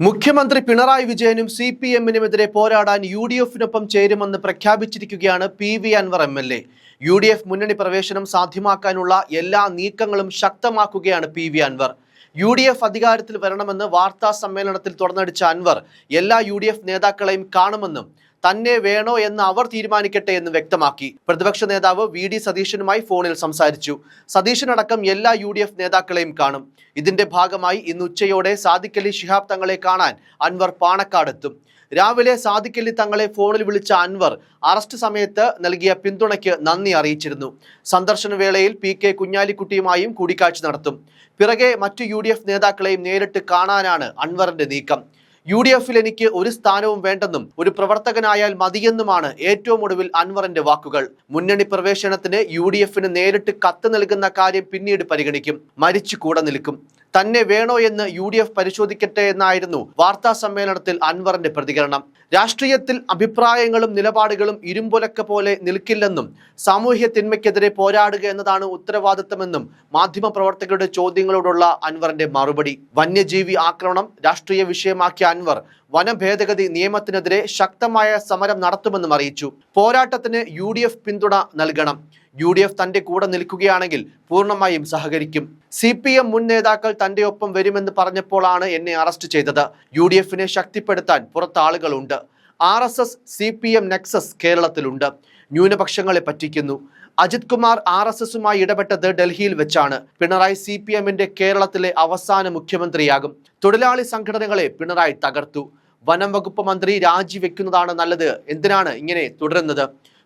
മുഖ്യമന്ത്രി പിണറായി വിജയനും C P എമ്മിനുമെതിരെ പോരാടാൻ യു ഡി എഫിനൊപ്പം ചേരുമെന്ന് പ്രഖ്യാപിച്ചിരിക്കുകയാണ് P V Anvar M L A. U D F മുന്നണി പ്രവേശനം സാധ്യമാക്കാനുള്ള എല്ലാ നീക്കങ്ങളും ശക്തമാക്കുകയാണ് P V Anvar. U D F അധികാരത്തിൽ വരണമെന്ന് വാർത്താ സമ്മേളനത്തിൽ തുറന്നടിച്ച അൻവർ എല്ലാ യു ഡി എഫ് നേതാക്കളെയും കാണുമെന്നും തന്നെ വേണോ എന്ന് അവർ തീരുമാനിക്കട്ടെ എന്ന് വ്യക്തമാക്കി. പ്രതിപക്ഷ നേതാവ് വി ഡി സതീശനുമായി ഫോണിൽ സംസാരിച്ചു. സതീശനടക്കം എല്ലാ യു ഡി എഫ് നേതാക്കളെയും കാണും. ഇതിന്റെ ഭാഗമായി ഇന്ന് ഉച്ചയോടെ സാദിഖലി ശിഹാബ് തങ്ങളെ കാണാൻ അൻവർ പാണക്കാടെത്തും രാവിലെ സാദിഖലി തങ്ങളെ ഫോണിൽ വിളിച്ച അൻവർ അറസ്റ്റ് സമയത്ത് നൽകിയ പിന്തുണയ്ക്ക് നന്ദി അറിയിച്ചിരുന്നു. സന്ദർശന വേളയിൽ പി കെ കുഞ്ഞാലിക്കുട്ടിയുമായും കൂടിക്കാഴ്ച നടത്തും. പിറകെ മറ്റു യു നേതാക്കളെയും നേരിട്ട് കാണാനാണ് അൻവറിന്റെ നീക്കം. യു ഡി എഫിൽ എനിക്ക് ഒരു സ്ഥാനവും വേണ്ടെന്നും ഒരു പ്രവർത്തകനായാൽ മതിയെന്നുമാണ് ഏറ്റവും ഒടുവിൽ അൻവറിന്റെ വാക്കുകൾ. മുന്നണി പ്രവേശനത്തിന് യു ഡി എഫിന് നേരിട്ട് കത്ത് നൽകുന്ന കാര്യം പിന്നീട് പരിഗണിക്കും. മരിച്ചു കൂടെ നിൽക്കും. തന്നെ വേണോ എന്ന് യു ഡി എഫ് പരിശോധിക്കട്ടെ എന്നായിരുന്നു വാർത്താ സമ്മേളനത്തിൽ അൻവറിന്റെ പ്രതികരണം. രാഷ്ട്രീയത്തിൽ അഭിപ്രായങ്ങളും നിലപാടുകളും ഇരുമ്പൊലക്ക പോലെ നിൽക്കില്ലെന്നും സാമൂഹ്യ തിന്മയ്ക്കെതിരെ പോരാടുക എന്നതാണ് ഉത്തരവാദിത്തമെന്നും മാധ്യമപ്രവർത്തകരുടെ ചോദ്യങ്ങളോടുള്ള അൻവറിന്റെ മറുപടി. വന്യജീവി ആക്രമണം രാഷ്ട്രീയ വിഷയമാക്കിയ അൻവർ വനം ഭേദഗതി നിയമത്തിനെതിരെ ശക്തമായ സമരം നടത്തുമെന്നും അറിയിച്ചു. പോരാട്ടത്തിന് യു പിന്തുണ നൽകണം. യു ഡി എഫ് തന്റെ കൂടെ നിൽക്കുകയാണെങ്കിൽ പൂർണമായും സഹകരിക്കും. സി പി എം മുൻ നേതാക്കൾ തന്റെ ഒപ്പം വരുമെന്ന് പറഞ്ഞപ്പോഴാണ് എന്നെ അറസ്റ്റ് ചെയ്തത്. യു ഡി എഫിനെ ശക്തിപ്പെടുത്താൻ പുറത്ത് ആളുകളുണ്ട്. R S S C P M nexus കേരളത്തിലുണ്ട്. ന്യൂനപക്ഷങ്ങളെ പറ്റിക്കുന്നു. അജിത് കുമാർ ആർ എസ് എസുമായി ഇടപെട്ടത് ഡൽഹിയിൽ വെച്ചാണ്. പിണറായി സി പി എമ്മിന്റെ കേരളത്തിലെ അവസാന മുഖ്യമന്ത്രിയാകും. തൊഴിലാളി സംഘടനകളെ പിണറായി തകർത്തു. വനം വകുപ്പ് മന്ത്രി രാജിവെക്കുന്നതാണ് നല്ലത്. എന്തിനാണ് ഇങ്ങനെ തുടരുന്നത്?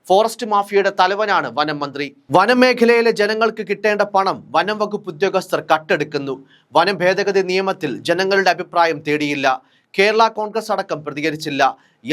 ഫോറസ്റ്റ് മാഫിയയുടെ തലവനാണ് വനം മന്ത്രി വനമേഖലയിലെ ജനങ്ങൾക്ക് കിട്ടേണ്ട പണം വനം വകുപ്പ് ഉദ്യോഗസ്ഥർ കട്ടെടുക്കുന്നു. വനം ഭേദഗതി നിയമത്തിൽ ജനങ്ങളുടെ അഭിപ്രായം തേടിയില്ല. കേരള കോൺഗ്രസ് അടക്കം പ്രതികരിച്ചില്ല.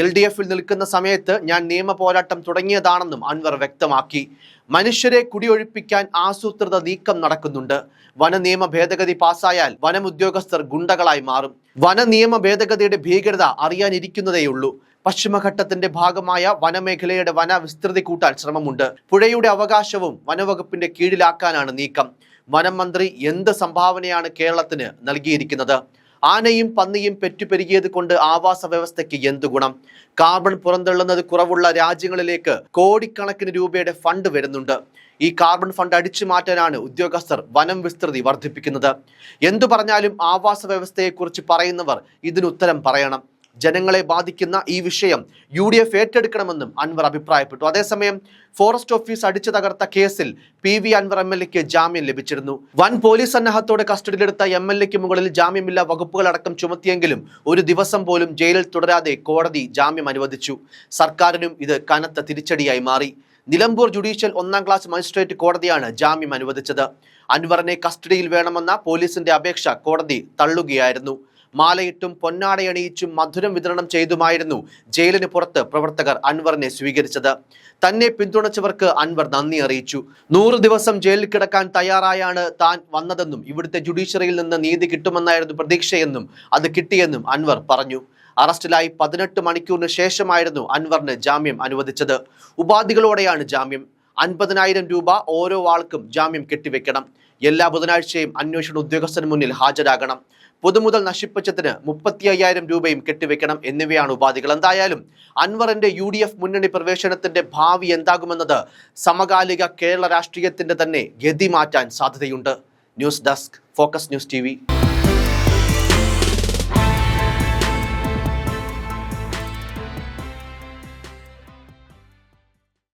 എൽ ഡി എഫിൽ നിൽക്കുന്ന സമയത്ത് ഞാൻ നിയമ പോരാട്ടം തുടങ്ങിയതാണെന്നും അൻവർ വ്യക്തമാക്കി. മനുഷ്യരെ കുടിയൊഴിപ്പിക്കാൻ ആസൂത്രിത നീക്കം നടക്കുന്നുണ്ട്. വന നിയമ ഭേദഗതി പാസ്സായാൽ വനം ഉദ്യോഗസ്ഥർ ഗുണ്ടകളായി മാറും. വന നിയമ ഭേദഗതിയുടെ ഭീകരത അറിയാനിരിക്കുന്നതേയുള്ളൂ. പശ്ചിമഘട്ടത്തിന്റെ ഭാഗമായ വനമേഖലയുടെ വന വിസ്തൃതി കൂട്ടാൻ ശ്രമമുണ്ട്. പുഴയുടെ അവകാശവും വനവകുപ്പിന്റെ കീഴിലാക്കാനാണ് നീക്കം. വനം മന്ത്രി എന്ത് സംഭാവനയാണ് കേരളത്തിന് നൽകിയിരിക്കുന്നത്? ആനയും പന്നിയും പെറ്റുപെരുകിയത് കൊണ്ട് ആവാസ വ്യവസ്ഥയ്ക്ക് എന്ത് ഗുണം? കാർബൺ പുറന്തള്ളുന്നത് കുറവുള്ള രാജ്യങ്ങളിലേക്ക് കോടിക്കണക്കിന് രൂപയുടെ ഫണ്ട് വരുന്നുണ്ട്. ഈ കാർബൺ ഫണ്ട് അടിച്ചു മാറ്റാനാണ് ഉദ്യോഗസ്ഥർ വനം വിസ്തൃതി വർദ്ധിപ്പിക്കുന്നത്. എന്തു പറഞ്ഞാലും ആവാസ വ്യവസ്ഥയെക്കുറിച്ച് പറയുന്നവർ ഇതിനുത്തരം പറയണം. ജനങ്ങളെ ബാധിക്കുന്ന ഈ വിഷയം യു ഡി എഫ് ഏറ്റെടുക്കണമെന്നും അൻവർ അഭിപ്രായപ്പെട്ടു. അതേസമയം ഫോറസ്റ്റ് ഓഫീസ് അടിച്ചു തകർത്ത കേസിൽ P V Anvar M L എക്ക് ജാമ്യം ലഭിച്ചിരുന്നു. വൻ പോലീസ് സന്നാഹത്തോടെ കസ്റ്റഡിയിലെടുത്ത എം എൽ എക്ക് മുകളിൽ ജാമ്യമില്ല വകുപ്പുകളടക്കം ചുമത്തിയെങ്കിലും ഒരു ദിവസം പോലും ജയിലിൽ തുടരാതെ കോടതി ജാമ്യം അനുവദിച്ചു. സർക്കാരിനും ഇത് കനത്ത തിരിച്ചടിയായി മാറി. നിലമ്പൂർ ജുഡീഷ്യൽ ഒന്നാം ക്ലാസ് മജിസ്ട്രേറ്റ് കോടതിയാണ് ജാമ്യം അനുവദിച്ചത്. അൻവറിനെ കസ്റ്റഡിയിൽ വേണമെന്ന പോലീസിന്റെ അപേക്ഷ കോടതി തള്ളുകയായിരുന്നു. മാലയിട്ടും പൊന്നാടയണിയിച്ചും മധുരം വിതരണം ചെയ്തുമായിരുന്നു ജയിലിന് പുറത്ത് പ്രവർത്തകർ അൻവറിനെ സ്വീകരിച്ചത്. തന്നെ പിന്തുണച്ചവർക്ക് അൻവർ നന്ദി അറിയിച്ചു. നൂറ് ദിവസം ജയിലിൽ കിടക്കാൻ തയ്യാറായാണ് താൻ വന്നതെന്നും ഇവിടുത്തെ ജുഡീഷ്യറിയിൽ നിന്ന് നീതി കിട്ടുമെന്നായിരുന്നു പ്രതീക്ഷയെന്നും അത് കിട്ടിയെന്നും അൻവർ പറഞ്ഞു. അറസ്റ്റിലായി പതിനെട്ട് മണിക്കൂറിന് ശേഷമായിരുന്നു അൻവറിന് ജാമ്യം അനുവദിച്ചത്. ഉപാധികളോടെയാണ് ജാമ്യം. അൻപതിനായിരം രൂപ ഓരോ ആൾക്കും ജാമ്യം കെട്ടിവെക്കണം. എല്ലാ ബുധനാഴ്ചയും അന്വേഷണ ഉദ്യോഗസ്ഥന് മുന്നിൽ ഹാജരാകണം. പൊതുമുതൽ നശിപ്പിച്ചതിന് മുപ്പത്തി അയ്യായിരം രൂപയും കെട്ടിവെക്കണം എന്നിവയാണ് ഉപാധികൾ. എന്തായാലും അൻവറിന്റെ യു ഡി എഫ് മുന്നണി പ്രവേശനത്തിന്റെ ഭാവി എന്താകുമെന്നത് സമകാലിക കേരള രാഷ്ട്രീയത്തിന്റെ തന്നെ ഗതി മാറ്റാൻ സാധ്യതയുണ്ട്. News desk focus news T